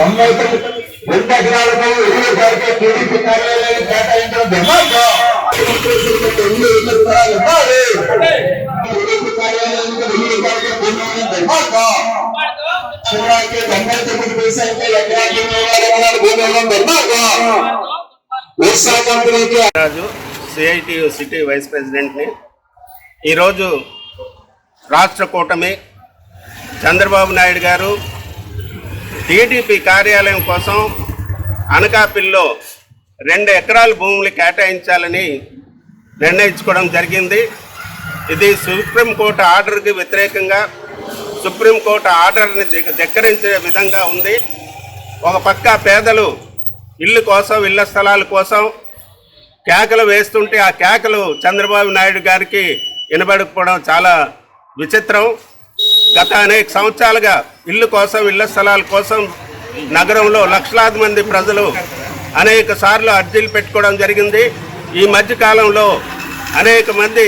సంవత్సరం రెండు ఎకరాలకు ఇరవై గారికి టీడీపీ కార్యాలయాన్ని కేటాయించడం దుర్మార్గం. ఇవ్వాలి. తొంభై తొమ్మిది పైసలకి ఎకరాకి దుర్మార్గం. కంపెనీకి రాజు సిఐటియు సిటీ వైస్ ప్రెసిడెంట్ని ఈరోజు రాష్ట్ర కూటమి చంద్రబాబు నాయుడు గారు టీడీపీ కార్యాలయం కోసం అనకాపిల్లో రెండు ఎకరాల భూములు కేటాయించాలని నిర్ణయించుకోవడం జరిగింది. ఇది సుప్రీంకోర్టు ఆర్డర్కి వ్యతిరేకంగా సుప్రీంకోర్టు ఆర్డర్ని ధిక్కరించే విధంగా ఉంది. ఒక పక్క పేదలు ఇల్లు కోసం ఇళ్ళ స్థలాల కోసం కేకలు వేస్తుంటే ఆ కేకలు చంద్రబాబు నాయుడు గారికి వినబడకపోవడం చాలా విచిత్రం. గత అనేక సంవత్సరాలుగా ఇల్లు కోసం ఇళ్ళ స్థలాల కోసం నగరంలో లక్షలాది మంది ప్రజలు అనేక సార్లు అర్జీలు పెట్టుకోవడం జరిగింది. ఈ మధ్యకాలంలో అనేక మంది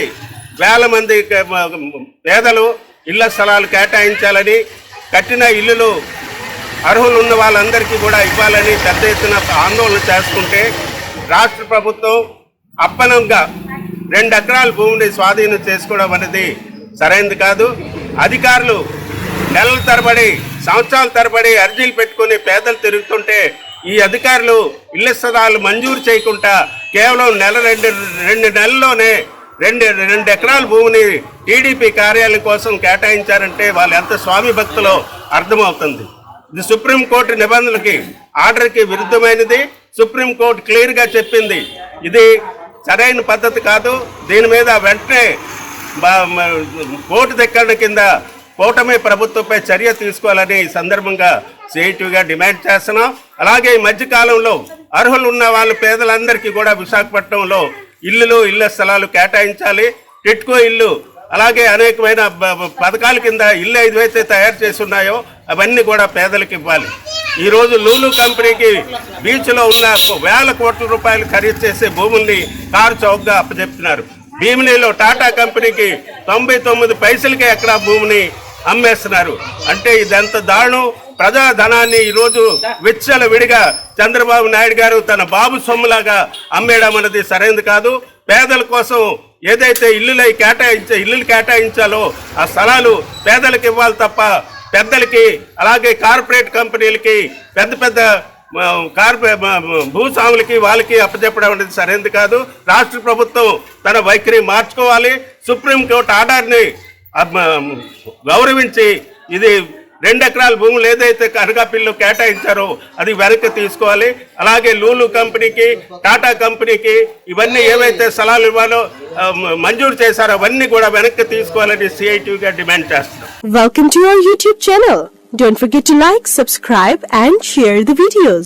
వేల మంది పేదలు ఇళ్ళ స్థలాలు కేటాయించాలని కట్టిన ఇల్లులు అర్హులు ఉన్న వాళ్ళందరికీ కూడా ఇవ్వాలని పెద్ద ఎత్తున ఆందోళన చేసుకుంటే రాష్ట్ర ప్రభుత్వం అప్పనంగా రెండు ఎకరాల భూమిని స్వాధీనం చేసుకోవడం అనేది సరైనది కాదు. అధికారులు నెలల తరబడి సంవత్సరాల తరబడి అర్జీలు పెట్టుకుని పేదలు తిరుగుతుంటే ఈ అధికారులు ఇళ్ళ స్థలాలు మంజూరు చేయకుండా కేవలం నెల రెండు రెండు నెలల్లోనే రెండు రెండు ఎకరాల భూమిని టీడీపీ కార్యాలయం కోసం కేటాయించారంటే వాళ్ళు ఎంత స్వామి భక్తులో అర్థమవుతుంది. ఇది సుప్రీంకోర్టు నిబంధనలకి ఆర్డర్కి విరుద్ధమైనది. సుప్రీంకోర్టు క్లియర్గా చెప్పింది. ఇది సరైన పద్ధతి కాదు. దీని మీద వెంటనే కోర్టు దగ్గర కింద కూటమి ప్రభుత్వంపై చర్య తీసుకోవాలని ఈ సందర్భంగా సిఐటిగా డిమాండ్ చేస్తున్నాం. అలాగే ఈ మధ్యకాలంలో అర్హులు ఉన్న వాళ్ళు పేదలందరికీ కూడా విశాఖపట్నంలో ఇల్లులు ఇళ్ళ స్థలాలు కేటాయించాలి. టిట్కో ఇల్లు అలాగే అనేకమైన పథకాల కింద ఇల్లు ఏదైతే తయారు చేసి ఉన్నాయో అవన్నీ కూడా పేదలకు ఇవ్వాలి. ఈరోజు లూలు కంపెనీకి బీచ్లో ఉన్న వేల కోట్ల రూపాయలు ఖరీదు చేసే భూముల్ని కారు చౌకగా అప్పచెప్తున్నారు. భీమినిలో టాటా కంపెనీకి తొంభై తొమ్మిది పైసలకే ఎకరా భూమిని అమ్మేస్తున్నారు. అంటే ఇదంత దారుణం. ప్రజా ధనాన్ని ఈరోజు విచ్చల విడిగా చంద్రబాబు నాయుడు గారు తన బాబు సొమ్ములాగా అమ్మేయడం అనేది సరైనది కాదు. పేదల కోసం ఏదైతే ఇల్లులై కేటాయించే ఇల్లులు కేటాయించాలో ఆ స్థలాలు పేదలకు ఇవ్వాలి తప్ప పెద్దలకి అలాగే కార్పొరేట్ కంపెనీలకి పెద్ద పెద్ద మ, కార్పొరే భూస్వాములకి వాళ్ళకి అప్పచెప్పడం అనేది సరైనది కాదు. రాష్ట్ర ప్రభుత్వం తన వైఖరి మార్చుకోవాలి. సుప్రీంకోర్టు ఆర్డర్ని గౌరవించి ఇది రెండు ఎకరాల భూములు ఏదైతే కనకాపిల్లు కేటాయించారో అది వెనక్కి తీసుకోవాలి అలాగే లూలు కంపెనీకి టాటా కంపెనీకి ఇవన్నీ ఏవైతే స్థలాలు ఇవ్వాలో మంజూరు చేశారో అవన్నీ కూడా వెనక్కి తీసుకోవాలని సిఐటిగా డిమాండ్ చేస్తున్నాం welcome to our YouTube channel. Don't forget to like, subscribe and share the.